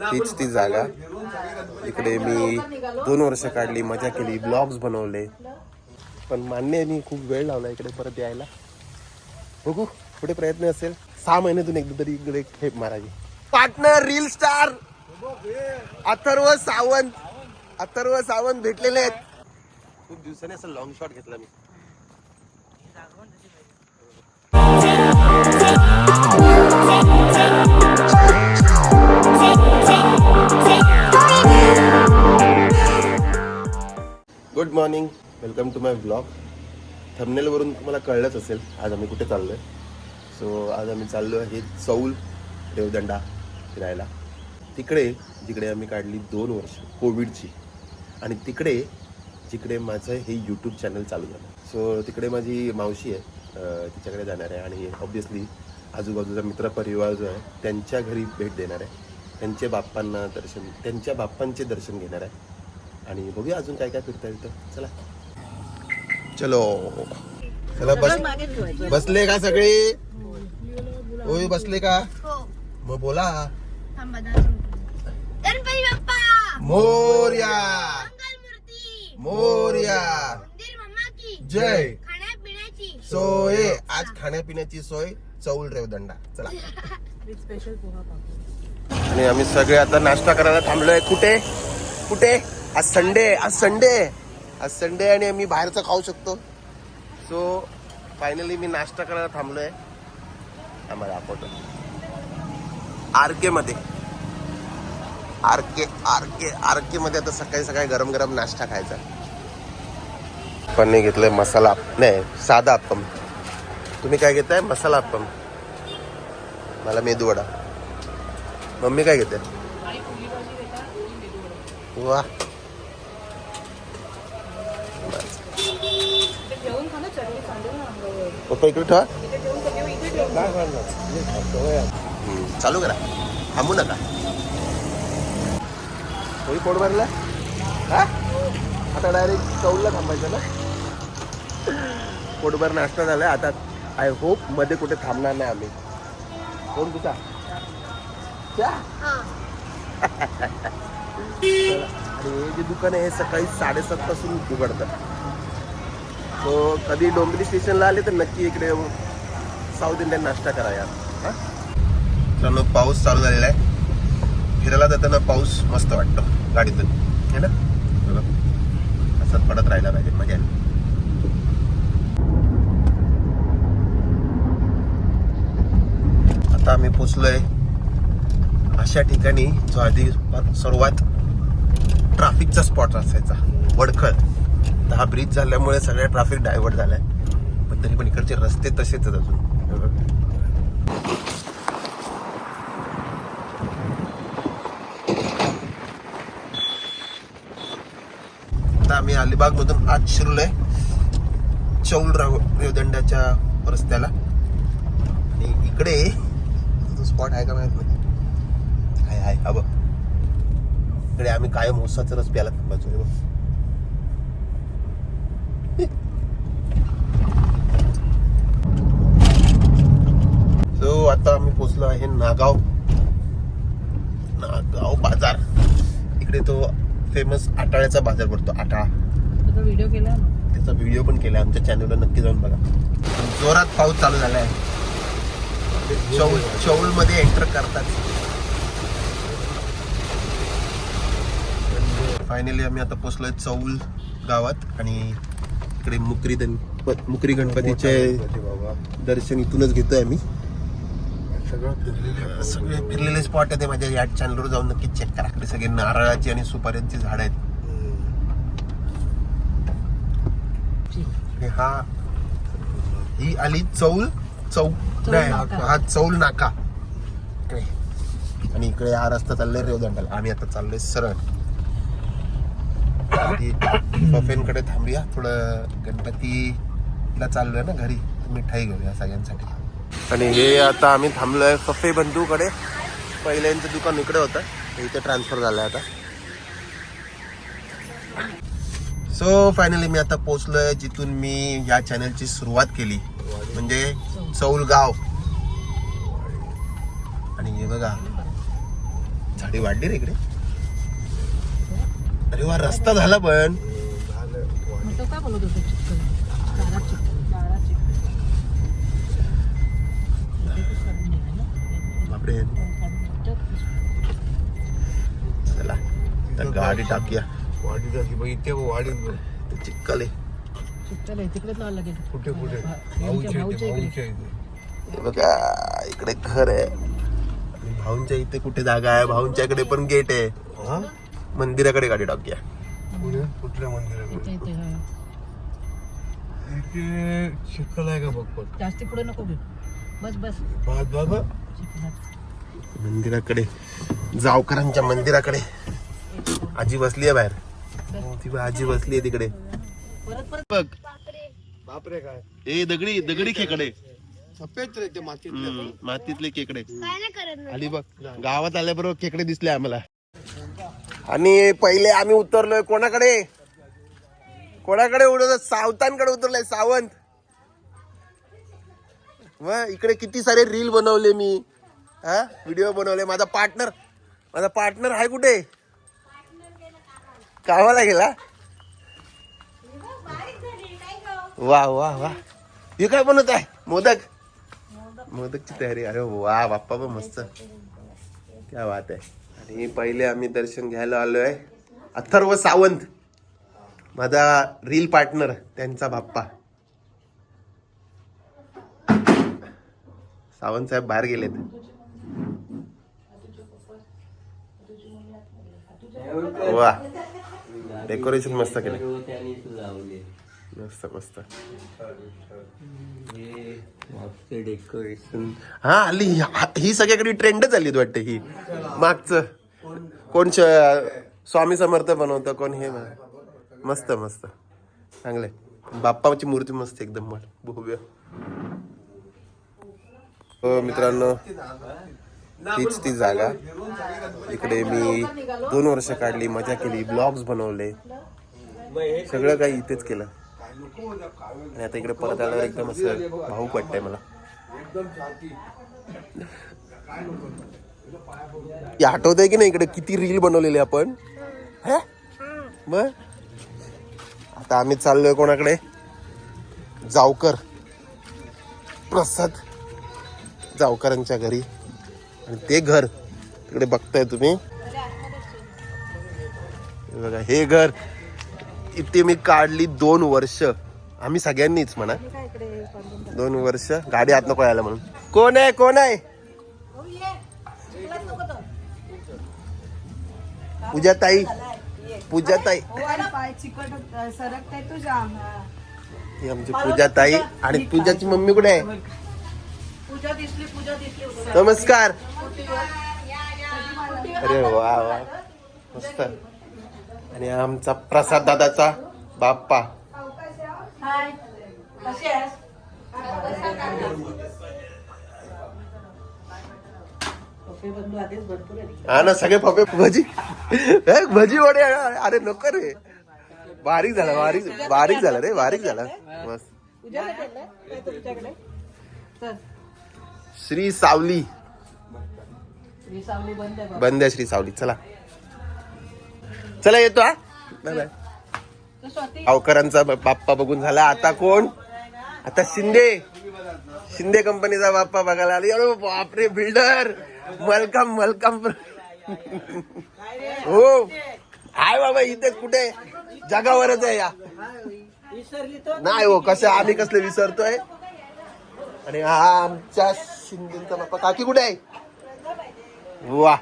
तीच ती जागा. इकडे मी दोन वर्ष काढली मजा केली ब्लॉग्स बनवले. पण मान्य मी खूप वेळ लावला इकडे परत यायला. बघू पुढे प्रयत्न असेल. सहा महिन्यातून एकदा तरी इकडे खेप मारायची partner reel star Atharva Sawant. Atharva Sawant भेटलेले आहेत. खूप दिवसाने असं लॉंग शॉट घेतला मी. Good morning welcome to my blog थंबनेलवरून तुम्हाला कळलंच असेल आज आम्ही कुठे चाललो आहे सो आज आम्ही चाललो आहे चौल देवदंडा फिरायला. तिकडे जिकडे आम्ही काढली दोन वर्ष कोविडची. आणि तिकडे जिकडे माझं हे यूट्यूब चॅनल चालू झालं. सो तिकडे माझी मावशी आहे तिच्याकडे जाणार आहे. आणि ऑब्वियसली आजूबाजूचा मित्रपरिवार जो आहे त्यांच्या घरी भेट देणार आहे. त्यांच्या बाप्पांना दर्शन त्यांच्या बाप्पांचे दर्शन घेणार आहे. आणि बघूया अजून काय काय फिरता येतं. चला. चलो. चला बस बसले का सगळे? होय बसले का? मग बोला. गणपती बाप्पा! मोर्या. मंगलमूर्ती मोर्या. जय. सोय. आज खाण्यापिण्याची सोय चौल रेवदंडा चला. आणि आम्ही सगळे आता नाश्ता करायला थांबलोय. कुठे? कुठे? आज संडे आज संडे आज संडे आणि आम्ही बाहेरचं खाऊ शकतो. सो फायनली मी नाश्ता करायला थांबलोय. आम्हाला दाखवतो. आर के मध्ये. R K R K R K मध्ये आता सकाळी सकाळी गरम गरम नाश्ता खायचा. पण मी घेतलंय मसाला नाही साधा अप्पम तुम्ही काय घेताय? मसाला अप्पम मला मेदू वडा. मम्मी काय घेते? वा पप्पा इकडे ठेवा चालू करा. थांबू नका. होई पोट भरला हा? आता डायरेक्ट चौलला थांबायचं ना? पोटभर नाश्ता झालाय. आता आय होपमध्ये कुठे थांबणार नाही आम्ही. कोण तुझा? आणि हे जे दुकान आहे हे सकाळी साडेसात पासून उघडतं. सो कधी डोंबिवली स्टेशनला आले तर नक्की इकडे येऊन साऊथ इंडियन नाश्ता करा यार. हा? मित्रांनो पाऊस चालू झालेला आहे. फिरायला जाताना पाऊस मस्त वाटतो गाडीतून. है ना? असं असंच पडत राहिला पाहिजे मजा आता आम्ही पोचलोय अशा ठिकाणी जो आधी सर्वात ट्राफिकचा स्पॉट असायचा वडखळ हा ब्रिज झाल्यामुळे सगळ्या ट्राफिक डायव्हर्ट झालाय. पण तरी पण इकडचे रस्ते तसेच अजून. आता आम्ही अलिबाग मधून आज शिरलोय. चौल राव रेवदंड्याच्या रस्त्याला. आणि इकडे तो स्पॉट आहे का माहीत नाही. आहे आहे हा बघ इकडे आम्ही कायम ऊसाचा रस प्यायला थांबायचो हे बघ सो पोचलो आहे नागाव. नागाव बाजार. इकडे तो फेमस आटाळ्याचा बाजार भरतो आटाळा. त्याचा व्हिडिओ केला त्याचा व्हिडिओ पण केला आमच्या चॅनलवर नक्की जाऊन बघा. जोरात पाऊस चालू झाला आहे चौल चौलमध्ये एंटर करतात. फायनली आम्ही आता पोचलोय चौल गावात आणि इकडे मुकरी मुकरी गणपतीचे दर्शन इथूनच घेतोय आम्ही. सगळे फिरलेले स्पॉट आहे ते माझ्या या चॅनलवर जाऊन नक्की चेक करा. इकडे सगळे नारळाची आणि सुपाऱ्यांची झाड आहेत. हा ही आली चौल चौ नाही. हा चौल नाका. इकडे. आणि इकडे हा रस्ता चाललाय रेवदंडाला. आम्ही आता चाललोय सरळ. आधी बफेंकडे थांबूया. थोडं गणपतीला चाललोय ना घरी. मिठाई घेऊया सगळ्यांसाठी. आणि हे आता आम्ही थांबलोय फफे बंधूकडे. पहिले यांचं दुकान इकडे होतं. इथे ट्रान्सफर झालंय आता. सो फायनली मी आता पोचलोय जिथून मी या चॅनलची सुरुवात केली. म्हणजे चौल गाव आणि हे बघा. झाडी वाढली रे इकडे. अरे वा रस्ता झाला पण मग तो काय बोलत होतो चिकन दारात चिकन दारात चिकन बापरे. चला तर गाडी टाकूया. वाढी जागी बघ इथे बघ. ते चिक्कल आहे. लावायला लागेल. कुठे कुठे? भाऊच्या इथे इकडे. हे बघा घर आहे. आणि भाऊंच्या इथे कुठे जागा आहे? भाऊंच्या इकडे पण गेट आहे. हा? मंदिराकडे गाडी टाकूया. कुठे? कुठल्या मंदिराकडे? चिखल आहे का बघ जास्ती पुढे नको बस बस. बाबा चिकनात मंदिराकडे. जावकरांच्या मंदिराकडे. आजी बसली आहे बाहेर. ती आजी बसली आहे तिकडे. परत परत बघ. बापरे काय. ए दगडी दगडी खेकडे. सफेद रे ते मातीत हम्म, मातीतले खेकडे. आली बघ. गावात आल्याबरोबर खेकडे दिसले आम्हाला. आणि पहिले आम्ही उतरलोय कोणाकडे? कोणाकडे उडवलं? सावतांकडे उतरलोय सावंत. व इकडे किती सारे रील बनवले मी. हा? व्हिडिओ बनवले माझा पार्टनर माझा पार्टनर आहे कुठे? कामाला गेला? वा वा वा. हे काय बनवत आहे? मोदक? मोदकची तयारी. अरे वा बाप्पा पण मस्त. क्या बात आहे. आणि पहिले आम्ही दर्शन घ्यायला आलो आहे अथर्व सावंत. माझा रील पार्टनर त्यांचा बाप्पा. सावंत साहेब बाहेर गेलेत. वा. डेकोरेशन मस्त केलं. मस्त मस्त. डेकोरेशन हा आली. ही सगळ्याकडे ट्रेंडच आली वाटते ही. मागचं. कोण श- स्वामी समर्थ बनवतं कोण हे मस्त मस्त. चांगलंय. बाप्पाची मूर्ती मस्त एकदम भव्य. हो मित्रांनो. हीच ती जागा. इकडे मी दोन वर्ष काढली मजा केली ब्लॉग्स बनवले. सगळं काही इथेच केलं. आणि आता इकडे परत आल्यावर एकदम असं भाऊ वाटतंय मला. आठवत आहे की नाही इकडे किती रील बनवलेले आपण? मग? आता आम्ही चाललोय कोणाकडे? जावकर. प्रसाद जावकरांच्या घरी. आणि ते घर तिकडे बघताय तुम्ही. बघा हे घर. इथे मी काढली दोन वर्ष. आम्ही सगळ्यांनीच म्हणा. दोन वर्ष. गाडी आत नको यायला म्हणून. कोण आहे? कोण आहे? पूजा ताई पूजा ताई आमची पूजा ताई आणि पूजाची मम्मी कुठे आहे? पूजा दिसली पूजा दिसली नमस्कार. अरे वा वा. मस्त. आणि आमचा प्रसाद दादाचा बाप्पा. हा ना सगळे पपे भजी. भजी वडे अरे नको रे. बारीक झाला बारीक बारीक झाला रे बारीक झाला. मस्त. श्री सावली. सावली बंद आहे श्री सावली. चला. चला येतो हा. बाय बाय अवकरांचा बाप्पा बघून झाला. आता कोण? आता शिंदे. शिंदे कंपनीचा बाप्पा बघायला आली. अरे बापरे बिल्डर. वेलकम वेलकम हो. आहे बाबा इथे कुठे? जगावरच आहे या. नाही हो कसं आम्ही कसले विसरतोय? आणि हा आमच्या शिंदेचा बाप्पा काकी कुठे आहे? वा.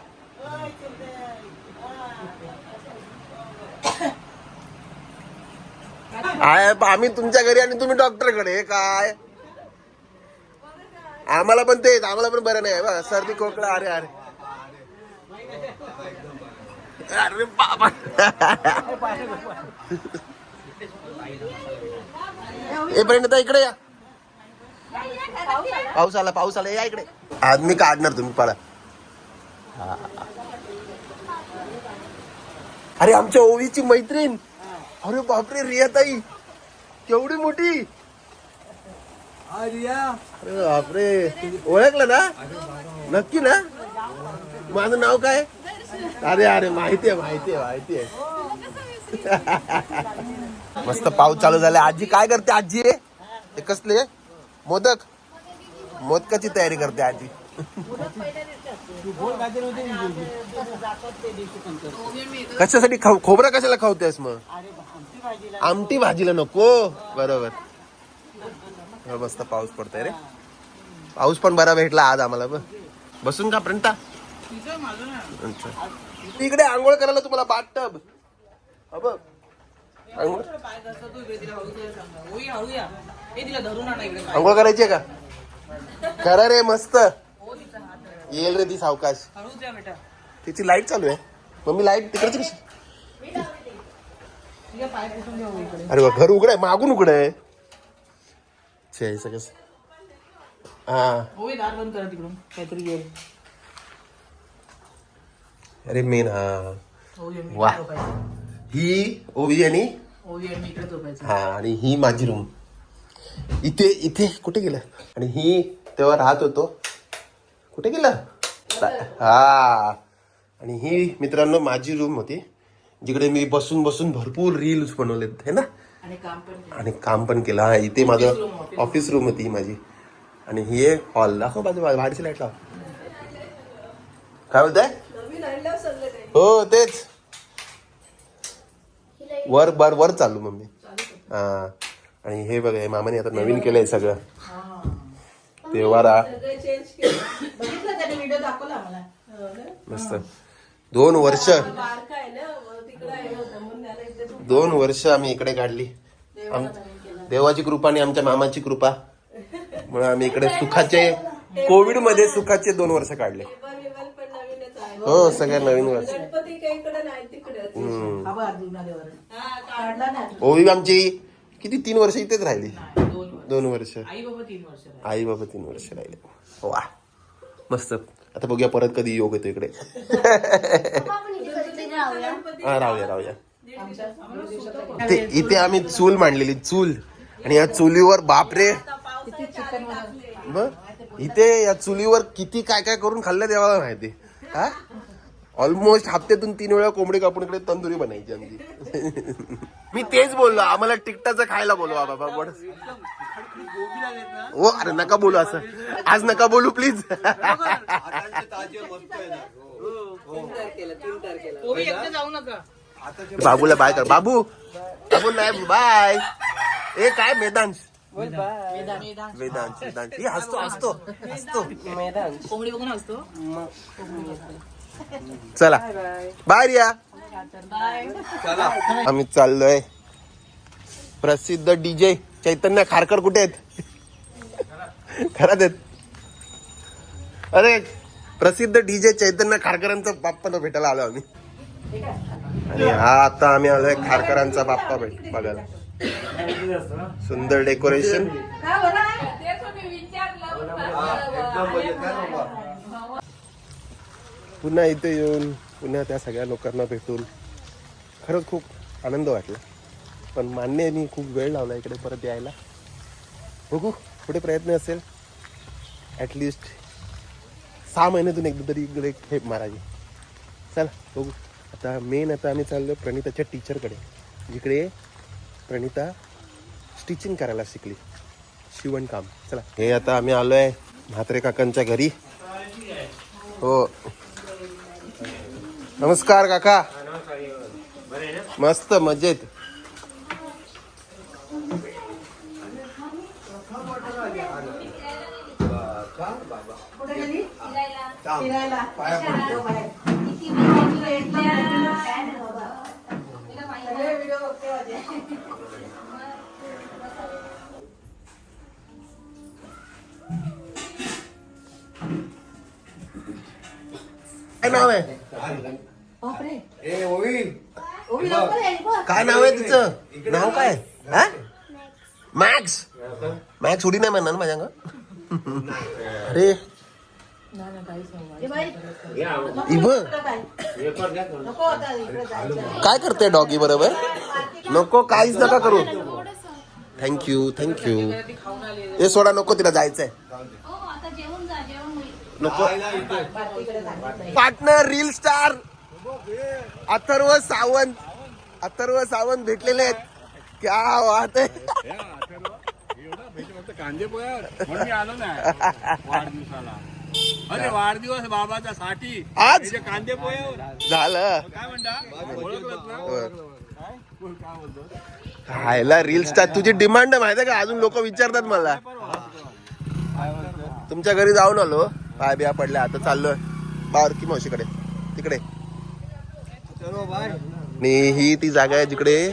आहे आम्ही तुमच्या घरी आणि तुम्ही डॉक्टरकडे काय? आम्हाला पण तेच आम्हाला पण बरं नाही बघा सर्दी खोकला अरे अरे. अरे बाबा. ए पर्यंत इकडे या. पाऊस आला पाऊस आला. या इकडे. आज मी काढणार तुम्ही पळा. अरे आमच्या ओवीची मैत्रीण. अरे बापरे रियाताई. केवढी मोठी. अरे बापरे. ओळखलं ना? नक्की ना? माझं नाव काय? अरे अरे माहिती आहे माहिती आहे माहिती आहे. मस्त पाऊस चालू झाला. आजी काय करते आजी? ते कसले? मोदक? मोदकाची तयारी करते आजी. कशासाठी खाऊ? खोबरं कशाला खावतेस मग? आमटी भाजीला नको. बरोबर. मस्त पाऊस पडतोय रे. पाऊस पण बरा भेटला आज आम्हाला बघ. बसून का प्रणता अच्छा. इकडे आंघोळ करायला तुम्हाला बाथटब. हा आंघोळ करायची का? करा रे मस्त. येईल रे ती सावकाश. तिची लाइट चालू आहे. मम्मी लाइट तिकडची कशी? अरे वा घर उघड आहे मागून उघड आहे. छे, हे सगळं हा. अरे मेन. हा मी वा. ही ओवी आणि हा आणि ही माझी रूम इथे इथे कुठे गेलं? आणि ही तेव्हा राहत होतो. कुठे गेलं? हा. आणि ही मित्रांनो माझी रूम होती जिकडे मी बसून बसून भरपूर रील्स बनवलेत है ना? आणि काम पण केलं. आणि काम पण केलं. हा इथे माझं ऑफिस रूम होती ही माझी. आणि ही एक हॉल दाखव बाजू भाडीची लाइट लाव. काय बोलताय? हो तेच. वर वर वर चालू मम्मी. हा. आणि हे बघा मामाने आता नवीन केलंय सगळं. तेव्हा? मस्त. दोन वर्ष दोन वर्ष आम्ही इकडे काढली. देवाची कृपा आणि आमच्या मामाची कृपा. म्हणून आम्ही इकडे सुखाचे कोविडमध्ये सुखाचे दोन वर्ष काढले टेबल वेबल पण नवीनच आहे हो सगळ्या नवीन वर्ष गणपती काही इकडे नाही तिकडे. हम्म. आभार जुनादेवर काढला ना ओवी आमची किती तीन वर्ष इथेच राहिली? दोन वर्ष. दोन वर्ष. आई बाबा तीन वर्ष राहिले. आई बाबा तीन वर्ष राहिले. वा. मस्त. आता बघूया परत कधी योग येतो इकडे. हा राहूया राहूया. इथे इथे आम्ही चूल मांडलेली चूल. आणि या चुलीवर बापरे. इथे या चुलीवर किती काय काय करून खाल्लं देवाला माहिती? हा? ऑलमोस्ट हप्त्यातून तीन वेळा कोंबडी कापून इकडे तंदुरी बनायची आमची. मी तेच बोललो आम्हाला टिकटाचं खायला बोलवा बाबा बड हो अरे नका बोलू असं. आज नका बोलू प्लीज बाबूला बाय कर. बाबू बाबू नाही बाय. ए काय मेदांश? वेदांश वेदांश ही हसतो हसतो. हसतो. कोंबडी बघून असतो चला. बाय रिया. आम्ही चाललोय. प्रसिद्ध डीजे चैतन्य खारकर कुठे आहेत? घरात आहेत. अरे प्रसिद्ध डीजे चैतन्य खारकरांचा बाप्पा भेटायला आलो आम्ही. आणि हा आता आम्ही आलोय खारकरांचा बाप्पा भेट बघायला. सुंदर डेकोरेशन. पुन्हा इथे येऊन पुन्हा त्या सगळ्या लोकांना भेटून खरंच खूप आनंद वाटला. पण मान्य मी खूप वेळ लावला इकडे परत यायला. बघू पुढे प्रयत्न असेल. ॲटलिस्ट सहा महिन्यातून एकदा तरी इकडे खेप मारायची. चला बघू. आता मेन आता आम्ही चाललो प्रणिताच्या टीचरकडे जिकडे प्रणिता स्टिचिंग करायला शिकली. शिवणकाम चला. हे आता आम्ही आलोय म्हात्रे काकांच्या घरी. हो. नमस्कार काका. मस्त मजेत. काय नाव आहे? ए ओवी काय नाव आहे तिचं? नाव काय? हा? मॅक्स. मॅक्स उडी नाही म्हणणार ना माझ्या अंगावर? अरे. इब. काय करते डॉगी बरोबर? नको काहीच नका करू. थँक्यू थँक्यू ते सोडा नको तिला जायचंय. नको. Partner reel star Atharva Sawant. Atharva Sawant भेटलेले आहेत. क्या वाट कांदे आलो वाढदिवसाला. अरे वाढदिवस बाबाचा साठी. आज? कांदे पोह्यावर झालं. काय म्हणता? खायला रील स्टार तुझी डिमांड माहिती आहे का? अजून लोक विचारतात मला. तुमच्या घरी जाऊन आलो. पाय बिया पडल्या आता चाललोय. बारकी मावशीकडे? तिकडे. आणि ही ती जागा आहे जिकडे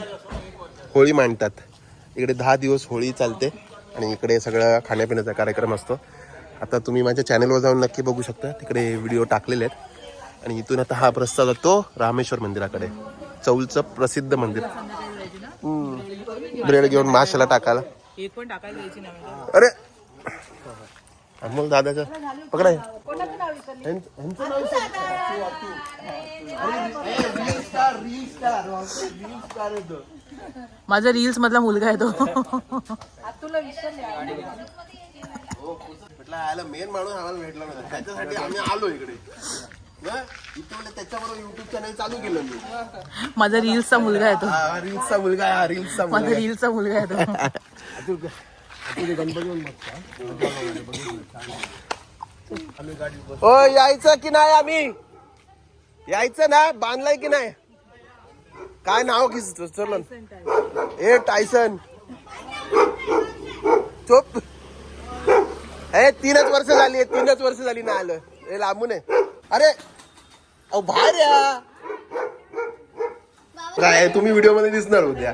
होळी मांडतात. इकडे दहा दिवस होळी चालते आणि इकडे सगळं खाण्यापिण्याचा कार्यक्रम असतो. आता तुम्ही माझ्या चॅनलवर जाऊन नक्की बघू शकता. तिकडे व्हिडिओ टाकलेले आहेत. आणि इथून आता हा प्रस्ताव जातो रामेश्वर मंदिराकडे. चौलचं प्रसिद्ध मंदिर. ब्रेड घेऊन माशाला टाकायला. अरे! अमोल दादाचं. पकडा ह्यांचं- ह्यांचं नाव माझा रील्स मधला मुलगा आहे तो. म्हटलं मेन माणूस आम्हाला भेटला नव्हता त्याच्यासाठी आम्ही आलो इकडे. म्हणजे त्याच्याबरोबर युट्यूब चॅनल चालू केलं मी. माझा रील्सचा मुलगा आहे तो. हा रील्सचा मुलगा रील्सचा माझा. रील्सचा मुलगा आहे तो. ओ यायचं की नाही आम्ही? यायचं ना? बांधलाय की नाही? काय नाव की चलन ए टायसन. चोप. ए तीनच वर्ष झाली तीनच वर्ष झाली ना आलं. ए लांबून आहे अरे अहो बाहेर या. काय तुम्ही व्हिडिओमध्ये दिसणार उद्या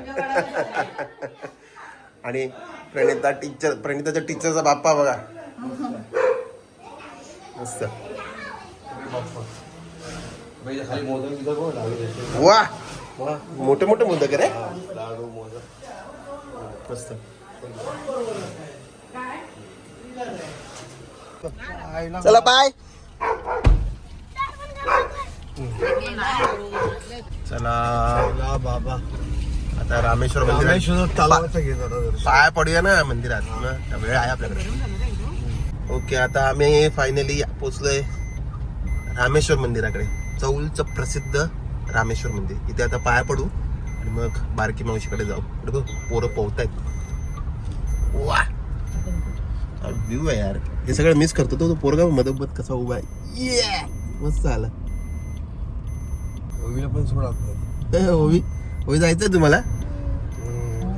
आणि प्रणिता टीचर प्रणिताच्या टीचरचा बाप्पा बघा. मस्त. वा. मोठे मोठे मोदक रे. मस्त. चला बाय चला. बाबा आता रामेश्वर दर्शन. पाया पडूया ना मंदिरात. मग वेळ आहे आपल्याकडे. ओके आता आम्ही फायनली पोचलोय रामेश्वर मंदिराकडे. चौलचं प्रसिद्ध रामेश्वर मंदिर. इथे आता पाया पडू आणि मग बारकी मावशीकडे जाऊ. बघ, पोरं पोहतायत. वा! व्ह्यू आहे यार. हे सगळं मिस करतो तो. पोरगा मधोमध कसा उभा आहे! मस्त आला. ओवीला पण सोडा. ओवी. ओवी जायचं तुम्हाला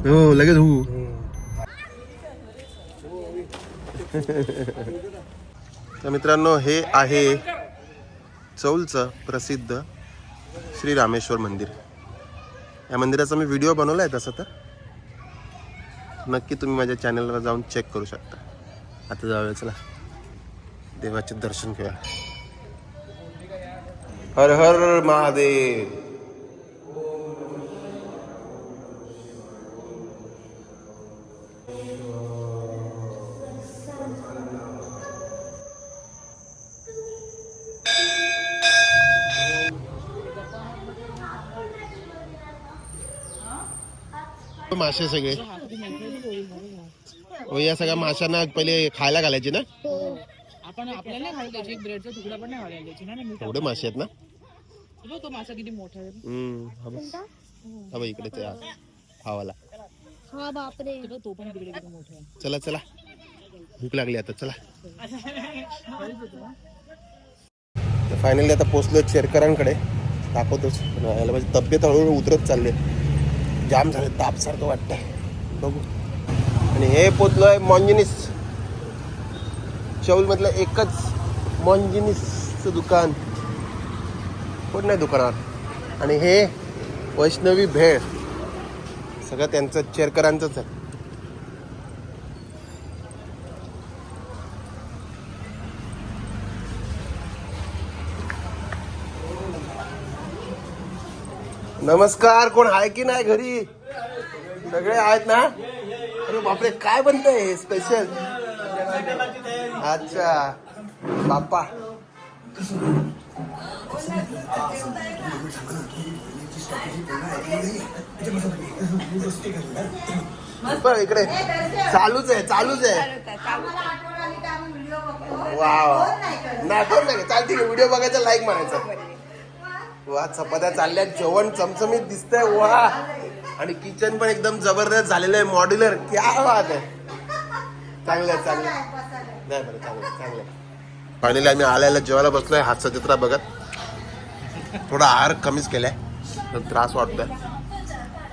हो लगेच हो तर मित्रांनो हे आहे चौलचं प्रसिद्ध श्री रामेश्वर मंदिर. या मंदिराचा मी व्हिडिओ बनवला आहे तसं तर. नक्की तुम्ही माझ्या चॅनलवर जाऊन चेक करू शकता. आता जाऊया चला. देवाचे दर्शन घेऊया. हर हर महादेव. मासे सगळे. हो या सगळ्या माशांना पहिले खायला घालायचे ना? आपण आपल्याला ब्रेडचा तुकडा पण नाही ना मासे आहेत ना? तो मासा किती मोठा आहे. हम्म हा. हा इकडे त्या हावाला हा बापरे. ते पण तिकडे किती मोठा आहे. चला चला. भूक लागली आता चला. तर फायनली आता पोचलो शेरकरांकडे. दाखवतोच. यायला याला माझी तब्येत हळूहळू उतरत चालली जाम झाले. ताप सारखं वाटतंय. बघू. आणि हे पोचलोय मॉन्जिनिस चौल एकच मॉन्जिनिसचं दुकान. कोण नाही दुकानात आणि हे वैष्णवी भेळ. सगळं त्यांचं चेरकरांचंच आहे. नमस्कार कोण आहे की नाही घरी? सगळे आहेत ना? अरे बापरे काय बनतंय स्पेशल अच्छा बाप्पा. इकडे. चालूच आहे चालूच आहे. वा वा. नाही कोण नाही चालते व्हिडिओ बघायचा लाईक मारायचा वा चपात्या चालल्या जेवण चमचमीत दिसतंय वा. आणि किचन पण एकदम जबरदस्त झालेलं आहे मॉड्युलर क्या वाद आहे. चांगलं आहे, चांगलं आहे. नाही बरं चांगलं आहे, चांगलं आहे. फायनली आम्ही आल्याला जेवायला बसलोय हातचा चित्रा बघत. थोडा आहार कमीच केलाय पण त्रास वाटतोय.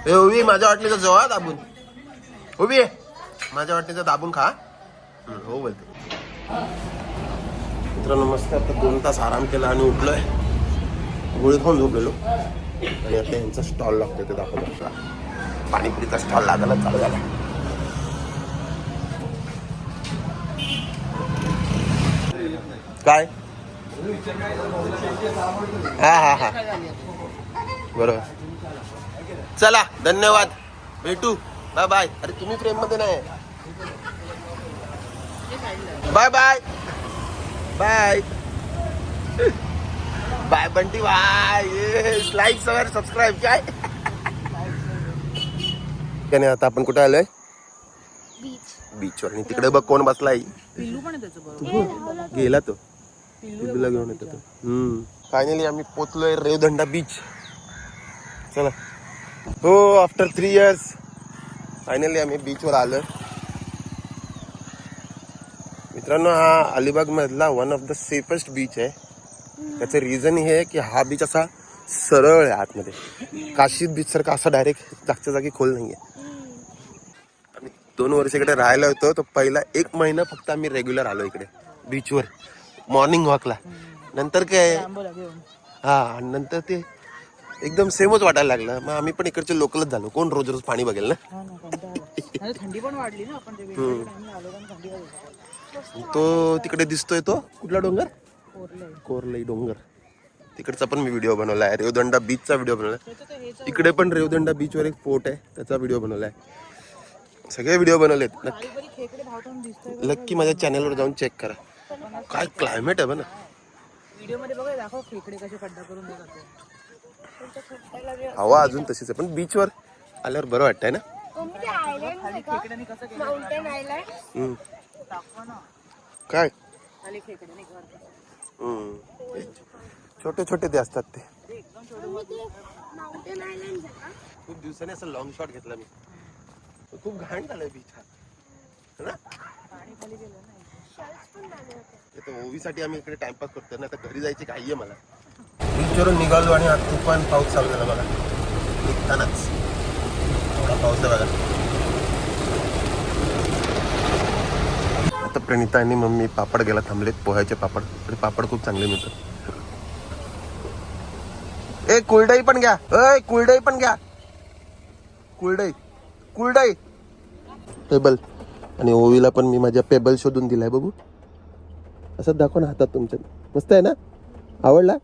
ए उभी माझ्या वाटणीचा जेवा दाबून. उभी आहे माझ्या वाटणीचा दाबून खा. हो बोलते. मित्रांनो मस्त आता दोन तास आराम केला आणि उठलोय. गोळी खाऊन झोपलेलो. आणि आता यांचा स्टॉल लागतो ते दाखवतो पाणीपुरीचा स्टॉल लागायला चालू झाला. काय? हा हा हा. बरोबर. चला धन्यवाद. भेटू. Bye bye. अरे तुम्ही फ्रेममध्ये नाही. Bye bye. Bye. Bye Bunty bye. Like सवर सबस्क्राईब काय त्याने आता आपण कुठे आलोय? बीच बीचवर आणि तिकडे बघ कोण बसलाय. पिल्लू पण आहे त्याचं बरोबर गेला तो. पिल्लूला घेऊन येतो तो. हम्म. फायनली आम्ही पोचलोय रेवदंडा बीच चला. हो आफ्टर थ्री इयर्स फायनली आम्ही बीचवर आलो मित्रांनो हा अलिबाग मधला one of the safest beach आहे. त्याचं रिझन हे आहे की हा बीच असा सरळ आहे आतमध्ये. काशीद बीच सारखा असा डायरेक्ट जागच्या जागी खोल नाहीये. आम्ही दोन वर्ष इकडे राहायला होतो तर पहिला एक महिना फक्त आम्ही रेग्युलर आलो इकडे बीचवर मॉर्निंग वॉकला नंतर काय? हा आणि नंतर ते एकदम सेमच वाटायला लागलं. मग आम्ही पण इकडचे लोकलच झालो. कोण रोज रोज पाणी बघेल ना? हा थंडी पण वाढली ना आपण ते तिकडे दिसतोय तो कुठला डोंगर? कोरलई डोंगर. तिकडचा पण मी व्हिडिओ बनवला आहे रेवदंडा बीचचा व्हिडिओ बनवला हेच इकडे पण रेवदंडा बीचवर एक फोर्ट आहे. त्याचा व्हिडिओ बनवलाय. सगळे व्हिडिओ बनवलेत. दिसतोय नक्की माझ्या चॅनलवर जाऊन चेक करा. काय क्लायमेट आहे बघ. हवा अजून तशीच आहे. पण बीचवर आल्यावर बरं वाटतंय आहे ना. काय? छोटे छोटे ते असतात ते. खूप दिवसांनी असं लॉंग शॉट घेतला मी. खूप घाण झालंय बीच हा. है ना? पाणी खाली गेलं ना शर्ट्स पण झाले होते. ते तर ओवीसाठी आम्ही इकडे टाइमपास करतो ना आता घरी जायची काही आहे मला. बीचवरून निघालो आणि आज तुफान पाऊस चालू झाला बघा. निघतानाच. थोडा पाऊस आहे बघा. आता प्रणिता आणि मम्मी पापड गेला थांबलेत पोह्याचे पापड. आणि पापड खूप चांगले मिळतात. ए कुलडई पण घ्या. ए कुलडई पण घ्या. कुलडई कुलडई टेबल आणि ओवीला पण मी माझ्या पेबल शोधून दिलाय बघू. असं दाखव ना हातात तुमच्या. मस्त आहे ना? आवडला?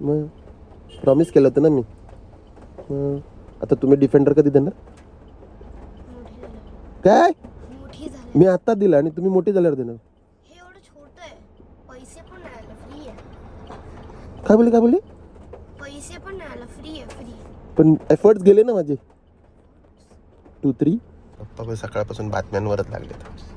मग प्रॉमिस केलं होतं ना मी. मग आता तुम्ही डिफेंडर कधी देणार? काय? मी आत्ता दिला आणि तुम्ही मोठे झाल्यावर देणार. हे एवढं छोट आहे. पैसे पण नाही आलं फ्री आहे. काय बोलले काय बोलले? पैसे पण नाही आलं फ्री आहे फ्री पण एफर्ट्स गेले ना माझे. टू थ्री पप्पा पण सकाळपासून बातम्यांवरच लागले आज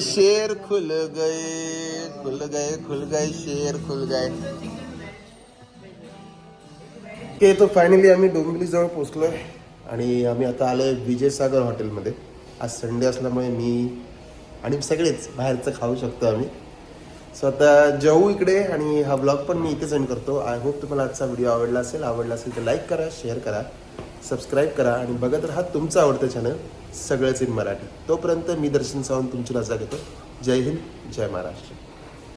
शेर खुल गए खुल गए खुल गए शेर खुल गए. ते तो फायनली आम्ही डोंबिवलीजवळ जवळ आणि आम्ही आता आलोय विजयसागर हॉटेलमध्ये. आज संडे असल्यामुळे मी आणि सगळेच बाहेरचं खाऊ शकतो आम्ही. सो आता जाऊ इकडे आणि हा ब्लॉग पण मी इथेच एंड करतो. आय होप तुम्हाला आजचा व्हिडिओ आवडला असेल. आवडला असेल तर लाईक करा शेअर करा सबस्क्राईब करा आणि बघत राहा तुमचं आवडतं चॅनल सगळंच इन मराठी. तोपर्यंत मी दर्शन सावंत तुमची रजा घेतो. जय हिंद जय महाराष्ट्र.